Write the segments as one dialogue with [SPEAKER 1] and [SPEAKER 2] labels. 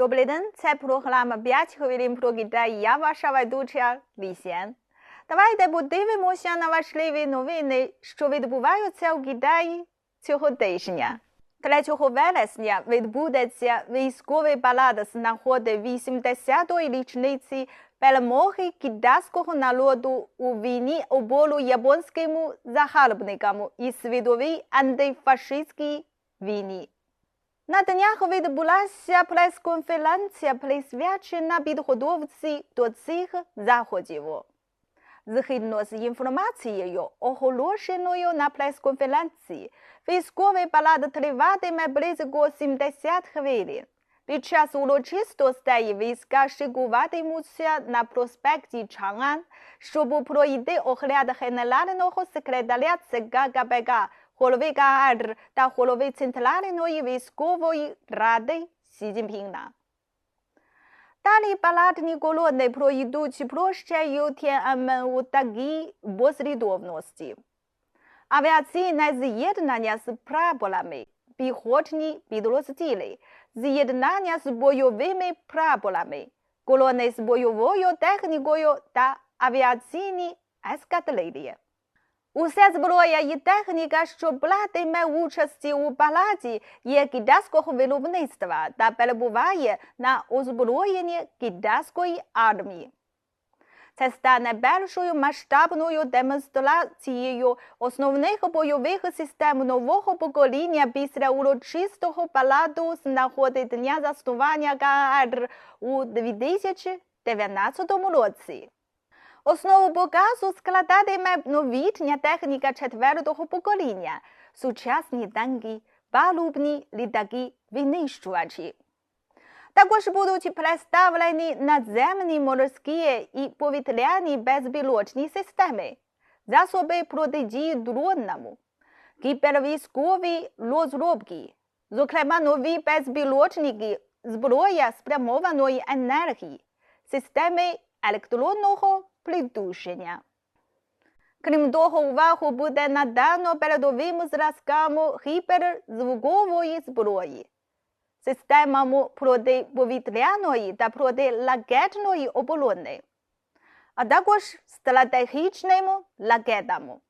[SPEAKER 1] Добрий день, це програма 5 хвилин про Китай. Я ваша ведуча Лісєн. Давайте подивимося на важливі новини, що відбуваються у Китаї цього тижня. 3 вересня відбудеться військовий парад з нагоди 80-ї річниці перемоги китайського народу у війні обору японському загарбникам і світовій антифашистській війні. Днях відбулася прес-конференція, присвячена підготовці до цих заходів. Згідно з інформацією, оголошеною на прес-конференції, військовий парад триватиме близько 70 хвилин. Під час урочистостей війська шикуватимуться на проспекті Чанган, щоб пройти огляд генерального секретаря ЦК КПК голови КАР та голови Центральної військової ради Сі Цзіньпіна. Далі парадні колони пройдуть площею Тяньаньмен у такій послідовності. Авіаційне з'єднання з прапорами, піхотні підрозділи, з'єднання з бойовими прапорами, колони з бойовою технікою та авіаційні ескадрилі. Уся зброя і техніка, що братиме участі у параді, є китайського виробництва та перебуває на озброєнні китайської армії. Це стане першою масштабною демонстрацією основних бойових систем нового покоління після урочистого параду з нагоди дня заснування КАР у 2019 році. Основу показу складатиме новітня техніка четвертого покоління, сучасні танки, палубні літаки, винищувачі. Також будуть представлені надземні морські і повітряні безпілотні системи, засоби протидії дронам, кібервійськові розробки, зокрема нові безпілотники, зброя спрямованої енергії, системи електронного придушення. Крім того, увагу буде надано передовим зразкам гіперзвукової зброї, системам протиповітряної та протиракетної оборони, а також стратегічним ракетам.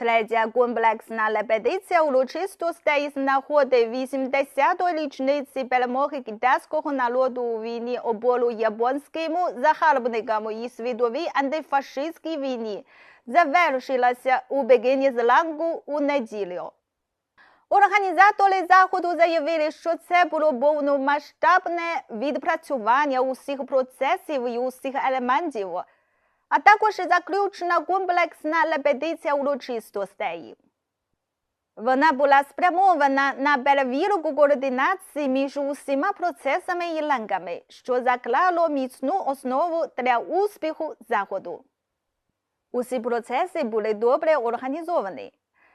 [SPEAKER 1] Третя комплексна репетиція урочистостей з нагоди 80-ї річниці перемоги китайського народу у війні обору японському загарбникам і світовій антифашистській війні завершилася у Пекіні зранку у неділю. Організатори заходу заявили, що це було повномасштабне відпрацювання усіх процесів і усіх елементів – а також заключена комплексна репетиція урочистостей. Вона була спрямована на перевірку координації між усіма процесами і ланками, що заклало міцну основу для успіху заходу. Усі процеси були добре організовані.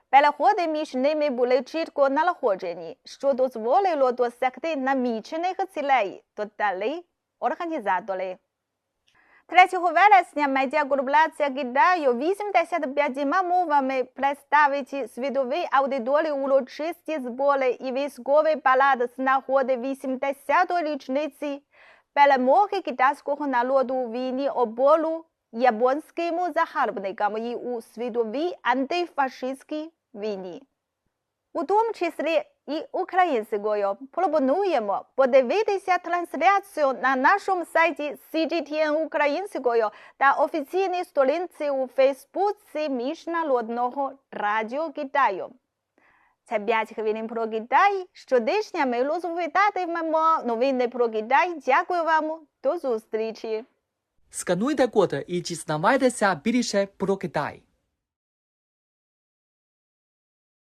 [SPEAKER 1] Переходи між ними були чітко налагоджені, що дозволило досягти намічених цілей, додали організатори. 3 вересня медіакорпорація Китаю 85 мовами представить світовій аудиторії урочисті збори і військовий парад з нагоди 80-ї річниці перемоги китайського народу у війні обору японському загарбникам і у світовій антифашистській війні. У тому числі і українською пропонуємо подивитися трансляцію на нашому сайті CGTN українською та офіційній сторінці у Фейсбуці Міжнародного радіо Китаю. Це 5 хвилин про Китай. Щодня ми розповідатимемо новини про Китай. Дякую вам. До зустрічі.
[SPEAKER 2] Скануйте код і дізнавайтеся більше про Китай.